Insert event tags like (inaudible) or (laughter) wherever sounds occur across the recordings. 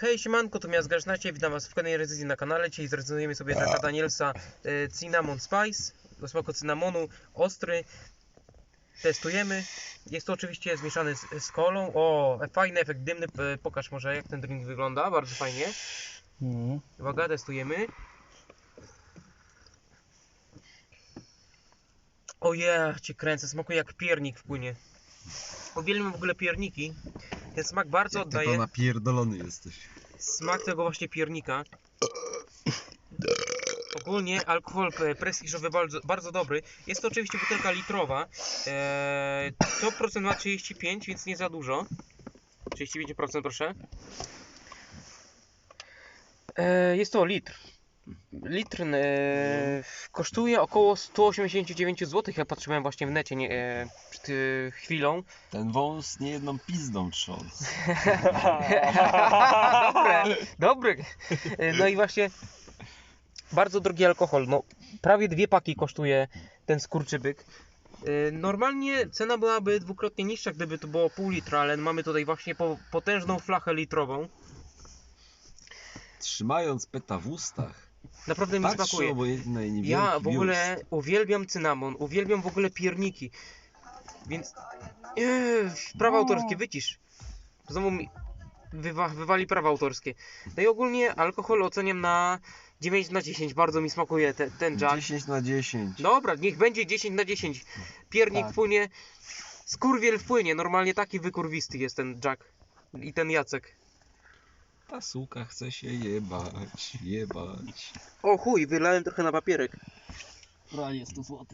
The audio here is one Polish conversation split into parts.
Hej, siemanko, tu Miast Grażnacie, witam was w kolejnej recenzji na kanale. Dzisiaj zrecenzujemy sobie Jacka Danielsa e, Cinnamon Spice, do smaku cynamonu, ostry. Testujemy. Jest to oczywiście zmieszany z, z kolą. O, fajny efekt dymny. Pokaż może jak ten drink wygląda, bardzo fajnie. Mhm. Uwaga, testujemy. Oje, cię kręcę, smakuje jak piernik wpłynie. Uwielbiam w ogóle pierniki. Ten smak bardzo Jak ty oddaje. to napierdolony jesteś. Smak tego właśnie piernika. Ogólnie alkohol e, prestiżowy bardzo, bardzo dobry. Jest to oczywiście butelka litrowa. Eee, to procent ma 35, więc nie za dużo. 35% proszę. Eee, jest to litr. Litr e, kosztuje około 189 zł. Ja patrzyłem właśnie w necie nie, e, przed e, chwilą. Ten wąs nie jedną pizdą trząs. (laughs) Dobre, dobry. No i właśnie bardzo drogi alkohol. No, prawie dwie paki kosztuje ten skurczybyk. Yy, Normalnie cena byłaby dwukrotnie niższa, gdyby to było pół litra, ale mamy tutaj właśnie po, potężną flachę litrową. Trzymając peta w ustach. Naprawdę mi Patrzę smakuje. i Ja w ogóle uwielbiam cynamon, uwielbiam w ogóle pierniki. Więc. Eee, prawa autorskie, wycisz. Znowu mi wywa wywali prawa autorskie. No i ogólnie alkohol oceniam na 9 na 10. Bardzo mi smakuje te, ten jack. 10 na 10. Dobra, niech będzie 10 na 10. Piernik Tak. wpłynie. Skurwiel wpłynie. Normalnie taki wykurwisty jest ten Jack. I ten Jacek. Ta suka chce się jebać, jebać. O chuj, wylałem trochę na papierek. Pranie 100 zł.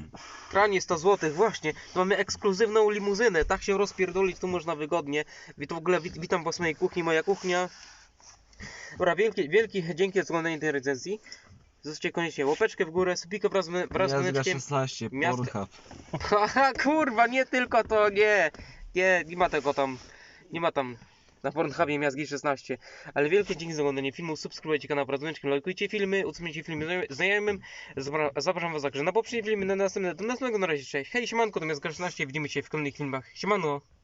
Kranie 100 zł, właśnie. Mamy ekskluzywną limuzynę. Tak się rozpierdolić tu można wygodnie. Wit- W ogóle wit witam was w mojej kuchni, moja kuchnia. Dobra, wielkie, wielkie dzięki za oglądanie tej recenzji. Zostawcie koniecznie łapeczkę w górę, subika wraz, z- wraz z Miazga dzwoneczkiem. 16, Miazga- Pornhub. (laughs) Haha, kurwa, nie tylko to, nie. Nie, nie ma tego tam. Nie ma tam na Pornhubie Miazgi 16. Ale wielkie dzięki za oglądanie filmu. Subskrybujcie kanał dzwoneczkiem, lajkujcie filmy, udostępnijcie filmy znajomym- Zapraszam was także na poprzednie filmy, na następne. Do następnego na razie, cześć. Hej, siemanko, to Miazga 16. Widzimy się w kolejnych filmach. Siemano.